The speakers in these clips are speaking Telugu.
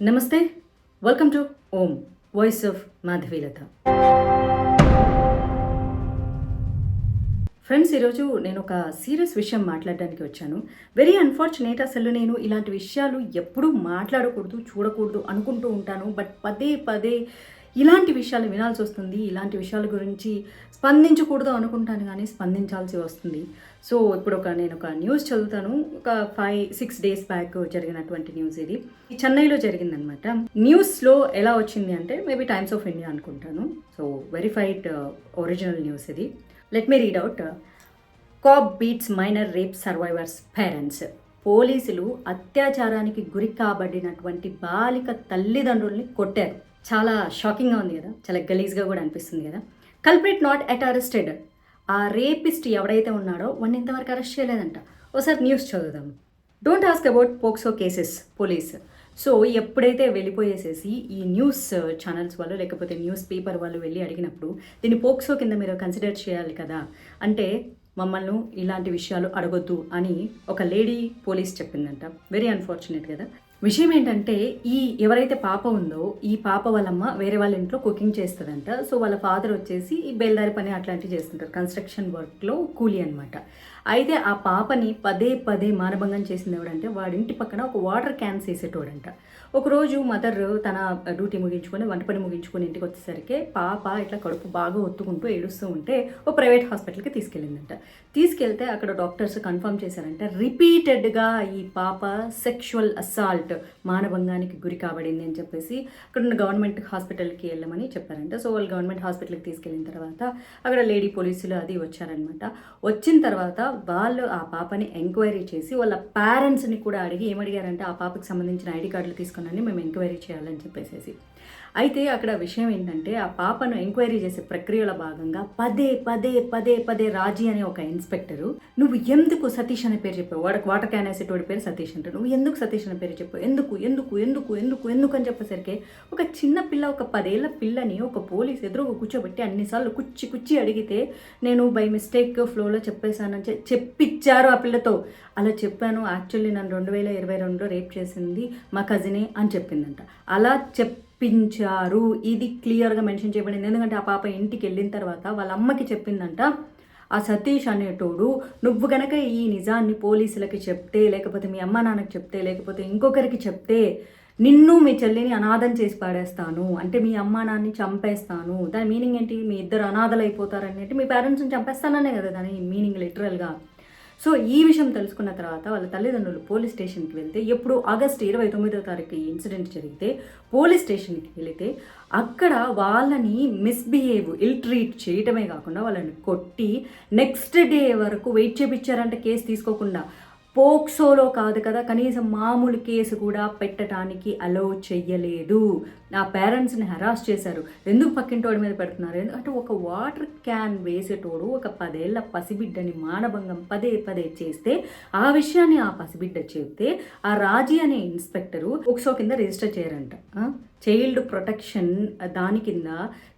నమస్తే welcome to Om voice of Madhavilatha friends ఈరోజు నేను ఒక సీరియస్ విషయం మాట్లాడడానికి వచ్చాను. వెరీ అన్ఫార్చునేట్ అసలు నేను ఇలాంటి విషయాలు ఎప్పుడూ మాట్లాడకూడదు చూడకూడదు అనుకుంటూ ఉంటాను. బట్ పదే పదే ఇలాంటి విషయాలు వినాల్సి వస్తుంది. ఇలాంటి విషయాల గురించి స్పందించకూడదు అనుకుంటాను కానీ స్పందించాల్సి వస్తుంది. సో ఇప్పుడు ఒక నేను ఒక న్యూస్ చదువుతాను. ఒక ఫైవ్ సిక్స్ డేస్ బ్యాక్ జరిగినటువంటి న్యూస్ ఇది. చెన్నైలో జరిగిందనమాట. న్యూస్లో ఎలా వచ్చింది అంటే మేబీ టైమ్స్ ఆఫ్ ఇండియా అనుకుంటాను. So verified original uh, news ఇది. Let me read out cop beats minor rape survivors parents పోలీసులు అత్యాచారానికి గురి కాబడినటువంటి బాలిక తల్లిదండ్రుల్ని కొట్టారు. చాలా షాకింగ్గా ఉంది కదా. చాలా గలీజ్గా కూడా అనిపిస్తుంది కదా. కల్ప్రిట్ నాట్ అట్ అరెస్టెడ్ ఆ రేపిస్ట్ ఎవడైతే ఉన్నాడో వాడిని ఇంతవరకు అరెస్ట్ చేయలేదంట. ఒకసారి న్యూస్ చదువుదాం. Don't ask about POCSO cases police so ఎప్పుడైతే వెళ్ళిపోయేసేసి ఈ న్యూస్ ఛానల్స్ uh, వాళ్ళు లేకపోతే న్యూస్ పేపర్ వాళ్ళు వెళ్ళి అడిగినప్పుడు దీన్ని పోక్సో కింద మీరు కన్సిడర్ చేయాలి కదా? అంటే మమ్మల్ని ఇలాంటి విషయాలు అడగొద్దు అని ఒక లేడీ పోలీస్ చెప్పిందంట. వెరీ అన్ఫార్చునేట్ కదా. విషయం ఏంటంటే ఈ ఎవరైతే పాప ఉందో ఈ పాప వాళ్ళమ్మ వేరే వాళ్ళ ఇంట్లో కుకింగ్ చేస్తుందంట. సో వాళ్ళ ఫాదర్ వచ్చేసి ఈ బేల్దారి పని అట్లాంటివి చేస్తుంటారు. కన్స్ట్రక్షన్ వర్క్లో కూలీ అనమాట అయితే ఆ పాపని పదే పదే మానభంగం చేసింది ఎవడంటే వాడింటి పక్కన ఒక వాటర్ క్యాన్స్ వేసేటోడంట ఒకరోజు మదర్ తన డ్యూటీ ముగించుకొని వంట పని ముగించుకొని ఇంటికి వచ్చేసరికి పాప ఇట్లా కడుపు బాగా ఒత్తుకుంటూ ఏడుస్తూ ఉంటే ఓ ప్రైవేట్ హాస్పిటల్కి తీసుకెళ్ళిందంట. తీసుకెళ్తే అక్కడ డాక్టర్స్ కన్ఫర్మ్ చేశారంటే రిపీటెడ్గా ఈ పాప సెక్షువల్ అసాల్ట్ మానభంగానికి గురి కాబడింది అని చెప్పేసి అక్కడ ఉన్న గవర్నమెంట్ హాస్పిటల్కి వెళ్ళమని చెప్పారంట. సో వాళ్ళు గవర్నమెంట్ హాస్పిటల్కి తీసుకెళ్ళిన తర్వాత అక్కడ లేడీ పోలీసులు అది వచ్చారనమాట. వచ్చిన తర్వాత వాళ్ళు ఆ పాపని ఎంక్వైరీ చేసి వాళ్ళ పేరెంట్స్ని కూడా అడిగి ఏమడిగారంటే ఆ పాపకి సంబంధించిన ఐడి కార్డులు తీసుకున్నాను మేము ఎంక్వైరీ చేయాలని చెప్పేసి అయితే అక్కడ విషయం ఏంటంటే ఆ పాపను ఎంక్వైరీ చేసే ప్రక్రియలో భాగంగా పదే పదే పదే పదే రాజీ అనే ఒక ఇన్స్పెక్టరు నువ్వు ఎందుకు సతీష్ అనే పేరు చెప్పావు? వాడికి వాటర్ క్యాన్ వేసేటోడి పేరు సతీష్ అంటారు నువ్వు ఎందుకు సతీష్ అనే పేరు చెప్పావు? ఎందుకు ఎందుకు ఎందుకు ఎందుకు ఎందుకు అని చెప్పేసరికి ఒక చిన్న పిల్ల ఒక పదేళ్ళ పిల్లని ఒక పోలీస్ ఎదురు కూర్చోబెట్టి అన్నిసార్లు కుచ్చి కుచ్చి అడిగితే నేను బై మిస్టేక్ ఫ్లోలో చెప్పేశానని చెప్పిచ్చారు ఆ పిల్లతో. అలా చెప్పాను. యాక్చువల్లీ నన్ను రెండు వేల ఇరవై రెండులో రేప్ చేసింది మా కజినే అని చెప్పిందంట. అలా చెప్ చెప్పించారు. ఇది క్లియర్గా మెన్షన్ చేయబడింది. ఎందుకంటే ఆ పాప ఇంటికి వెళ్ళిన తర్వాత వాళ్ళ అమ్మకి చెప్పిందంట ఆ సతీష్ అనేటోడు నువ్వు గనక ఈ నిజాన్ని పోలీసులకి చెప్తే లేకపోతే మీ అమ్మ నాన్నకి చెప్తే లేకపోతే ఇంకొకరికి చెప్తే నిన్ను మీ చెల్లిని అనాథం చేసి పాడేస్తాను. అంటే మీ అమ్మ నాన్ని చంపేస్తాను. దాని మీనింగ్ ఏంటి? మీ ఇద్దరు అనాథలు అయిపోతారని అంటే మీ పేరెంట్స్ని చంపేస్తాననే కదా దాని మీనింగ్ లిటరల్గా సో ఈ విషయం తెలుసుకున్న తర్వాత వాళ్ళ తల్లిదండ్రులు పోలీస్ స్టేషన్కి వెళ్తే ఎప్పుడు ఆగస్ట్ ఇరవై తొమ్మిదో తారీఖు ఇన్సిడెంట్ జరిగితే పోలీస్ స్టేషన్కి వెళితే అక్కడ వాళ్ళని మిస్బిహేవ్ ఇల్ ట్రీట్ చేయటమే కాకుండా వాళ్ళని కొట్టి నెక్స్ట్ డే వరకు వెయిట్ చేపించారంటే కేసు తీసుకోకుండా. పోక్సోలో కాదు కదా కనీసం మామూలు కేసు కూడా పెట్టడానికి అలో చెయ్యలేదు. నా పేరెంట్స్ని హెరాస్ చేశారు. ఎందుకు పక్కింటోడి మీద పెడుతున్నారు? ఎందుకంటే ఒక వాటర్ క్యాన్ వేసేటోడు ఒక పదేళ్ళ పసిబిడ్డని మానభంగం పదే పదే చేస్తే ఆ విషయాన్ని ఆ పసిబిడ్డ చెప్తే ఆ రాజీ అనే ఇన్స్పెక్టరు పోక్సో కింద రిజిస్టర్ చేయరంట. చైల్డ్ ప్రొటెక్షన్ దాని కింద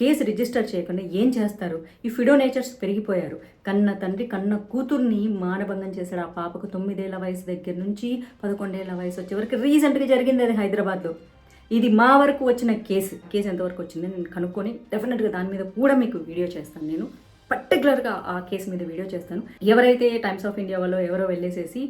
కేసు రిజిస్టర్ చేయకుండా ఏం చేస్తారు? ఈ ఫిడోనేచర్స్ పెరిగిపోయారు. కన్న తండ్రి కన్న కూతుర్ని మానభంగం చేశారు ఆ పాపకు తొమ్మిదేళ్ళ వయసు దగ్గర నుంచి పదకొండేళ్ళ వయసు వచ్చే వరకు రీసెంట్గా జరిగింది అది హైదరాబాద్లో. ఇది మా వరకు వచ్చిన కేసు. కేసు ఎంతవరకు వచ్చింది నేను కనుక్కొని డెఫినెట్గా దాని మీద కూడా మీకు వీడియో చేస్తాను నేను. పర్టికులర్గా ఆ కేసు మీద వీడియో చేస్తాను. ఎవరైతే టైమ్స్ ఆఫ్ ఇండియా వాళ్ళు ఎవరో వెళ్ళేసేసి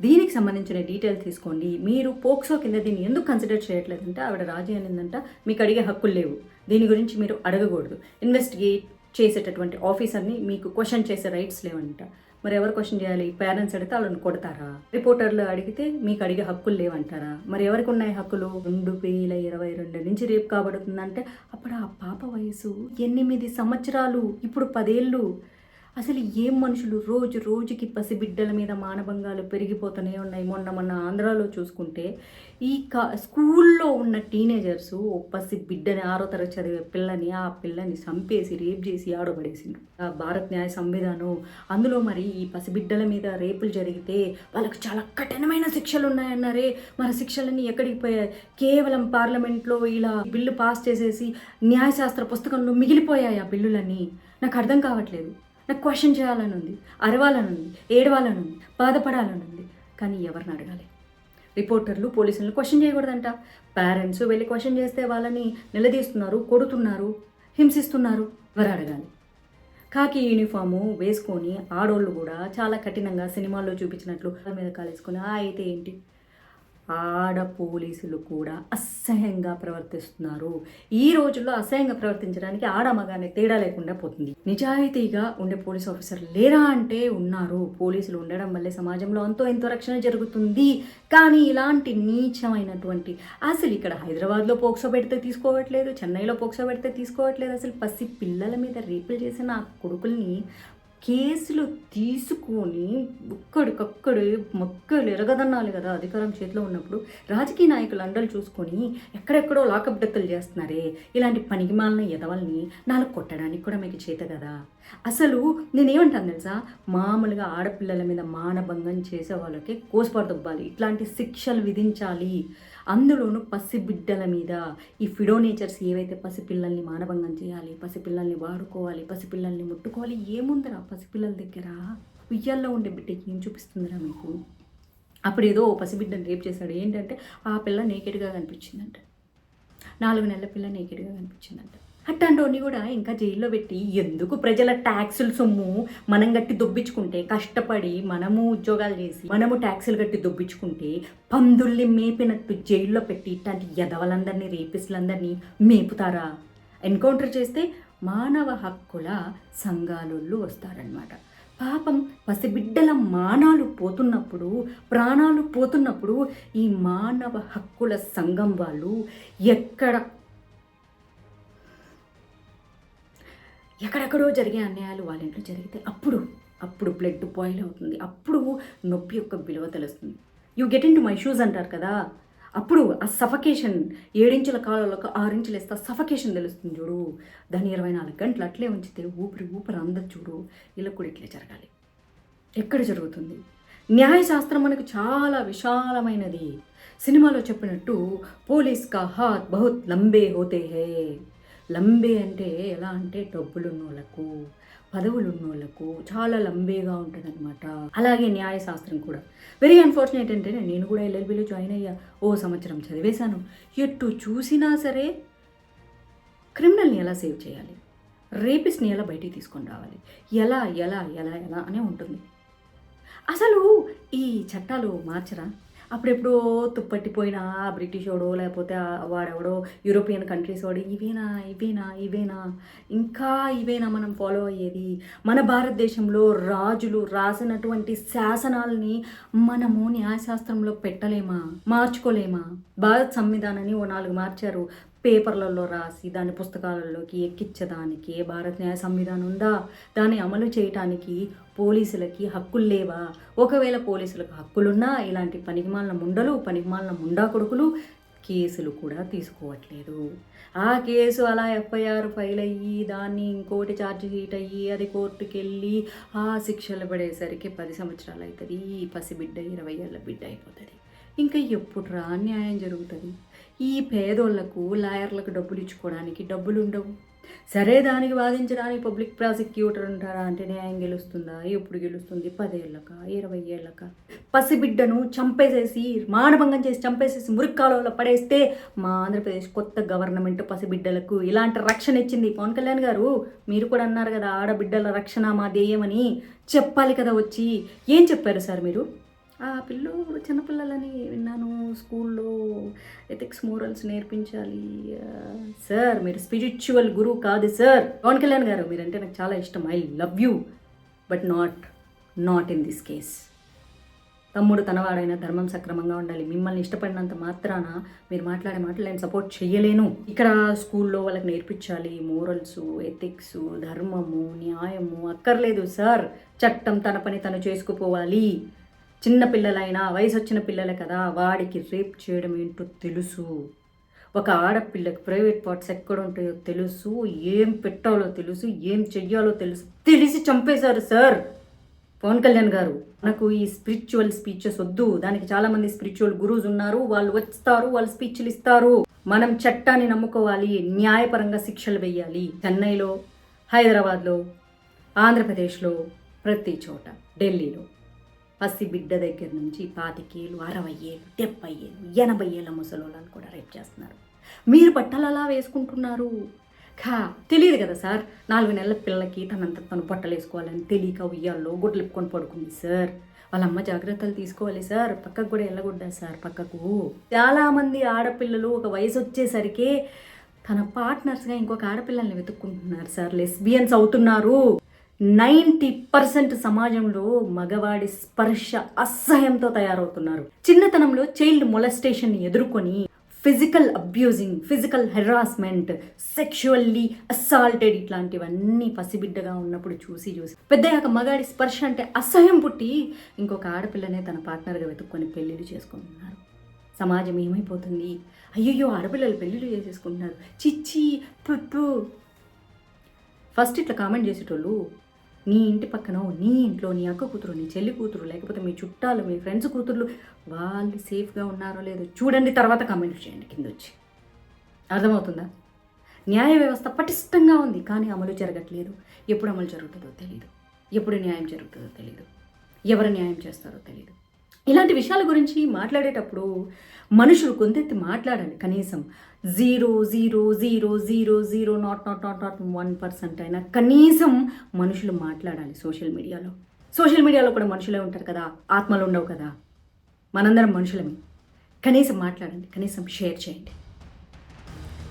దీనికి సంబంధించిన డీటెయిల్ తీసుకోండి. మీరు పోక్సో కింద దీన్ని ఎందుకు కన్సిడర్ చేయట్లేదంటే ఆవిడ రాజీ అనిందంట మీకు అడిగే హక్కులు లేవు. దీని గురించి మీరు అడగకూడదు. ఇన్వెస్టిగేట్ చేసేటటువంటి ఆఫీసర్ని మీకు క్వశ్చన్ చేసే రైట్స్ లేవంట. మరి ఎవరు క్వశ్చన్ చేయాలి? పేరెంట్స్ అడిగితే వాళ్ళని కొడతారా? రిపోర్టర్లు అడిగితే మీకు అడిగే హక్కులు లేవంటారా? మరి ఎవరికి ఉన్నాయి హక్కులు? రెండు వేల ఇరవై రెండు నుంచి రేపు కాబడుతుందంటే అప్పుడు ఆ పాప వయసు ఎనిమిది సంవత్సరాలు ఇప్పుడు పదేళ్ళు. అసలు ఏం మనుషులు రోజు రోజుకి పసిబిడ్డల మీద మానభంగాలు పెరిగిపోతూనే ఉన్నాయి. మొన్న మొన్న ఆంధ్రాలో చూసుకుంటే ఈ కా స్కూల్లో ఉన్న టీనేజర్స్ ఓ పసి బిడ్డని ఆరో తరగతి చదివే పిల్లని ఆ పిల్లని చంపేసి రేప్ చేసి ఆడబడేసిండ్రు. ఆ భారత్ న్యాయ సంవిధానం అందులో మరి ఈ పసిబిడ్డల మీద రేపులు జరిగితే వాళ్ళకి చాలా కఠినమైన శిక్షలు ఉన్నాయన్నారే. మన శిక్షలన్నీ ఎక్కడికి పోయాయి కేవలం పార్లమెంట్లో ఇలా బిల్లు పాస్ చేసేసి న్యాయశాస్త్ర పుస్తకంలో మిగిలిపోయాయి ఆ బిల్లులన్నీ? నాకు అర్థం కావట్లేదు. నాకు క్వశ్చన్ చేయాలని ఉంది అరవాలని ఉంది ఏడవాలని ఉంది బాధపడాలని ఉంది కానీ ఎవరిని అడగాలి? రిపోర్టర్లు పోలీసులను క్వశ్చన్ చేయకూడదంట. పేరెంట్స్ వెళ్ళి క్వశ్చన్ చేస్తే వాళ్ళని నిలదీస్తున్నారు కొడుతున్నారు హింసిస్తున్నారు ఎవరు అడగాలి? కాకి యూనిఫాము వేసుకొని ఆడోళ్ళు కూడా చాలా కఠినంగా సినిమాల్లో చూపించినట్లు మీద కాలేసుకొని ఆ అయితే ఏంటి? ఆడ పోలీసులు కూడా అసహ్యంగా ప్రవర్తిస్తున్నారు. ఈ రోజుల్లో అసహ్యంగా ప్రవర్తించడానికి ఆడ మగానే తేడా లేకుండా పోతుంది. నిజాయితీగా ఉండే పోలీస్ ఆఫీసర్ లేరా అంటే ఉన్నారు. పోలీసులు ఉండడం వల్లే సమాజంలో అంతో ఎంతో రక్షణ జరుగుతుంది. కానీ ఇలాంటి నీచమైనటువంటి అసలు ఇక్కడ హైదరాబాద్లో పోక్సో పెడితే తీసుకోవట్లేదు చెన్నైలో పోక్సో పెడితే తీసుకోవట్లేదు. అసలు పసి పిల్లల మీద రేపులు చేసిన ఆ కొడుకుల్ని కేసులు తీసుకొని ఒక్కడికొక్కడు మొక్కలు ఎరగదన్నాలి కదా అధికారం చేతిలో ఉన్నప్పుడు రాజకీయ నాయకులు అండలు చూసుకొని ఎక్కడెక్కడో లాకప్ డెక్కలు చేస్తున్నారే ఇలాంటి పనికిమాలిన ఎదవల్ని నాలుగు కొట్టడానికి కూడా మీకు చేత కదా. అసలు నేనేమంటాను తెలుసా? మామూలుగా ఆడపిల్లల మీద మానభంగం చేసే వాళ్ళకి కోసుపాటు ఇట్లాంటి శిక్షలు విధించాలి. అందులోనూ పసిబిడ్డల మీద ఈ ఫిడో నేచర్స్ ఏవైతే పసిపిల్లల్ని మానభంగం చేయాలి పసిపిల్లల్ని వాడుకోవాలి పసిపిల్లల్ని ముట్టుకోవాలి ఏముందిరా పసిపిల్లల దగ్గర? ఉయ్యాల్లో ఉండే బిడ్డకి ఏం చూపిస్తుందిరా మీకు? అప్పుడు ఏదో పసిబిడ్డని రేపు చేశాడు. ఏంటంటే ఆ పిల్ల నేకెడ్గా కనిపించిందంట. నాలుగు నెలల పిల్ల నేకెడ్గా కనిపించిందంట. అట్లాంటివన్నీ కూడా ఇంకా జైల్లో పెట్టి ఎందుకు ప్రజల ట్యాక్సులు సొమ్ము మనం గట్టి దొబ్బించుకుంటే కష్టపడి మనము ఉద్యోగాలు చేసి మనము ట్యాక్సులు గట్టి దొబ్బించుకుంటే పందుల్ని మేపినట్టు జైల్లో పెట్టి ఇట్లాంటి ఎదవలందరినీ రేపిస్టులందరినీ మేపుతారా? ఎన్కౌంటర్ చేస్తే మానవ హక్కుల సంఘాలోళ్ళు వస్తారనమాట పాపం పసిబిడ్డల మానాలు పోతున్నప్పుడు ప్రాణాలు పోతున్నప్పుడు ఈ మానవ హక్కుల సంఘం వాళ్ళు ఎక్కడ ఎక్కడెక్కడో జరిగే అన్యాయాలు వాళ్ళ ఇంట్లో జరిగితే అప్పుడు అప్పుడు బ్లడ్ బాయిల్ అవుతుంది. అప్పుడు నొప్పి యొక్క విలువ తెలుస్తుంది. You get into my shoes అంటారు కదా. అప్పుడు ఆ సఫకేషన్ ఏడించుల కాలంలో ఆరించులు వేస్తే సఫకేషన్ తెలుస్తుంది చూడు. దాన్ని ఇరవై నాలుగు గంటలు అట్లే ఉంచితే ఊపిరి ఊపిరి అందదు చూడు. ఇలా కూడా ఇట్లే జరగాలి. ఎక్కడ జరుగుతుంది? న్యాయశాస్త్రం మనకు చాలా విశాలమైనది. సినిమాలో చెప్పినట్టు పోలీస్ కా హాత్ బహుత్ లంబే హోతే హే. లంబే అంటే ఎలా అంటే డబ్బులున్నోళ్ళకు పదవులున్నోళ్ళకు పదవులు ఉన్నోళ్ళకు చాలా లంబేగా ఉంటుంది అనమాట అలాగే న్యాయశాస్త్రం కూడా. వెరీ అన్ఫార్చునేట్ అంటే నేను కూడా ఎల్ఎల్బిలో జాయిన్ అయ్యా. ఓ సంవత్సరం చదివేశాను. ఎటు చూసినా సరే క్రిమినల్ని ఎలా సేవ్ చేయాలి? రేపిస్ట్ని ఎలా బయటికి తీసుకొని రావాలి? ఎలా ఎలా ఎలా ఎలా అనే ఉంటుంది. అసలు ఈ చట్టాలు మార్చరా? అప్పుడెప్పుడో తుప్పట్టిపోయిన బ్రిటిష్ వాడో లేకపోతే వాడెవడో యూరోపియన్ కంట్రీస్ వాడు ఇవేనా ఇవేనా ఇవేనా? ఇంకా ఇవేనా మనం ఫాలో అయ్యేది? మన భారతదేశంలో రాజులు రాసినటువంటి శాసనాలని మనము న్యాయశాస్త్రంలో పెట్టలేమా? మార్చుకోలేమా? భారత సంవిధానాన్ని ఓ నాలుగు మార్చారు. పేపర్లలో రాసి దాని పుస్తకాలలోకి ఎక్కించడానికి భారత న్యాయ సంవిధానం ఉందా? దాన్ని అమలు చేయటానికి పోలీసులకి హక్కులు లేవా? ఒకవేళ పోలీసులకు హక్కులున్నా ఇలాంటి పనికిమాలిన ముండలు పనికిమాలిన ముండా కొడుకులు కేసులు కూడా తీసుకోవట్లేదు. ఆ కేసు అలా ఎఫ్ఐఆర్ ఫైల్ అయ్యి దాన్ని ఇంకోటి ఛార్జ్ షీట్ అయ్యి అది కోర్టుకి వెళ్ళి ఆ శిక్షలు పడేసరికి పది సంవత్సరాలు అవుతుంది ఈ పసిబిడ్డ ఇరవై ఏళ్ళ బిడ్డ అయిపోతుంది. ఇంకా ఎప్పుడు రా న్యాయం జరుగుతుంది? ఈ పేదోళ్ళకు లాయర్లకు డబ్బులు ఇచ్చుకోవడానికి డబ్బులు ఉండవు సరే దానికి వాదించడానికి పబ్లిక్ ప్రాసిక్యూటర్ ఉంటారా అంటే న్యాయం గెలుస్తుందా? ఎప్పుడు గెలుస్తుంది? పదేళ్ళక ఇరవై ఏళ్ళక పసిబిడ్డను చంపేసేసి మానభంగం చేసి చంపేసేసి మురిక్కాలలో పడేస్తే మా ఆంధ్రప్రదేశ్ కొత్త గవర్నమెంట్ పసిబిడ్డలకు ఇలాంటి రక్షణ ఇచ్చింది. పవన్ కళ్యాణ్ గారు మీరు కూడా అన్నారు కదా ఆడబిడ్డల రక్షణ మా ధ్యేయమని చెప్పాలి కదా వచ్చి. ఏం చెప్పారు సార్ మీరు? ఆ పిల్లలు చిన్నపిల్లలని విన్నాను స్కూల్లో ఎథిక్స్ మోరల్స్ నేర్పించాలి. సార్ మీరు స్పిరిచువల్ గురువు కాదు సార్. పవన్ కళ్యాణ్ గారు మీరంటే నాకు చాలా ఇష్టం. I love you but not not in this case. తమ్ముడు తనవాడైన ధర్మం సక్రమంగా ఉండాలి. మిమ్మల్ని ఇష్టపడినంత మాత్రాన మీరు మాట్లాడే మాటలు నేను సపోర్ట్ చేయలేను. ఇక్కడ స్కూల్లో వాళ్ళకి నేర్పించాలి. మోరల్స్ ఎథిక్స్ ధర్మము న్యాయము అక్కర్లేదు సార్. చట్టం తన పని తను చేసుకుపోవాలి. చిన్న పిల్లలైనా వయసు వచ్చిన పిల్లలే కదా వాడికి రేప్ చేయడం ఏంటో తెలుసు. ఒక ఆడపిల్లకి ప్రైవేట్ పార్ట్స్ ఎక్కడ ఉంటాయో తెలుసు. ఏం పెట్టాలో తెలుసు ఏం చెయ్యాలో తెలుసు. తెలిసి చంపేశారు సార్. పవన్ కళ్యాణ్ గారు మనకు ఈ స్పిరిచువల్ స్పీచెస్ వద్దు. దానికి చాలా మంది స్పిరిచువల్ గురూస్ ఉన్నారు. వాళ్ళు వస్తారు వాళ్ళు స్పీచ్లు ఇస్తారు. మనం చట్టాన్ని నమ్ముకోవాలి న్యాయపరంగా శిక్షలు వేయాలి. చెన్నైలో హైదరాబాద్లో ఆంధ్రప్రదేశ్లో ప్రతి చోట ఢిల్లీలో. పసి బిడ్డ దగ్గర నుంచి పాతికేళ్ళు అరవై ఏళ్ళు డెబ్బై ఏళ్ళు ఎనభై ఏళ్ళ ముసలోళ్ళని కూడా రేపు చేస్తున్నారు. మీరు బట్టలు అలా వేసుకుంటున్నారు. కా తెలియదు కదా సార్. నాలుగు నెలల పిల్లకి తనంత తను బట్టలు వేసుకోవాలని తెలియక ఉయ్యాల్లో గుడ్లు ఇప్పుకొని పడుకుంది సార్. వాళ్ళ అమ్మ జాగ్రత్తలు తీసుకోవాలి సార్. పక్కకు కూడా వెళ్ళకూడదు సార్ పక్కకు. చాలామంది ఆడపిల్లలు ఒక వయసు వచ్చేసరికి తన పార్ట్నర్స్గా ఇంకొక ఆడపిల్లల్ని వెతుక్కుంటున్నారు సార్. లెస్బియన్స్ అవుతున్నారు. నైంటీ పర్సెంట్ సమాజంలో మగవాడి స్పర్శ అసహ్యంతో తయారవుతున్నారు. చిన్నతనంలో చైల్డ్ మొలస్టేషన్ ఎదుర్కొని physical abusing physical harassment sexually assaulted ఇట్లాంటివన్నీ పసిబిడ్డగా ఉన్నప్పుడు చూసి చూసి. పెద్దయ్యాక మగాడి స్పర్శ అంటే అసహ్యం పుట్టి ఇంకొక ఆడపిల్లనే తన పార్ట్నర్గా వెతుక్కొని పెళ్ళిళ్ళు చేసుకుంటున్నారు. సమాజం ఏమైపోతుంది? అయ్యయ్యో ఆడపిల్లలు పెళ్ళిళ్ళు చేసేసుకుంటున్నారు. చిచ్చి పుప్పు ఫస్ట్ ఇట్లా కామెంట్ చేసేటోళ్ళు నీ ఇంటి పక్కన నీ ఇంట్లో నీ అక్క కూతురు నీ చెల్లి కూతురు లేకపోతే మీ చుట్టాలు మీ ఫ్రెండ్స్ కూతుర్లు వాళ్ళు సేఫ్గా ఉన్నారో లేదో చూడండి తర్వాత కామెంట్ చేయండి కింద వచ్చి. అర్థమవుతుందా? న్యాయ వ్యవస్థ పటిష్టంగా ఉంది కానీ అమలు జరగట్లేదు. ఎప్పుడు అమలు జరుగుతుందో తెలియదు ఎప్పుడు న్యాయం జరుగుతుందో తెలియదు ఎవరు న్యాయం చేస్తారో తెలియదు ఇలాంటి విషయాల గురించి మాట్లాడేటప్పుడు మనుషులు కొంతెత్తి మాట్లాడాలి కనీసం. Zero zero zero zero zero not not not not one percent అయినా కనీసం మనుషులు మాట్లాడాలి సోషల్ మీడియాలో. సోషల్ మీడియాలో కూడా మనుషులే ఉంటారు కదా ఆత్మలు ఉండవు కదా. మనందరం మనుషులమే. కనీసం మాట్లాడండి కనీసం షేర్ చేయండి.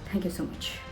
Thank you so much.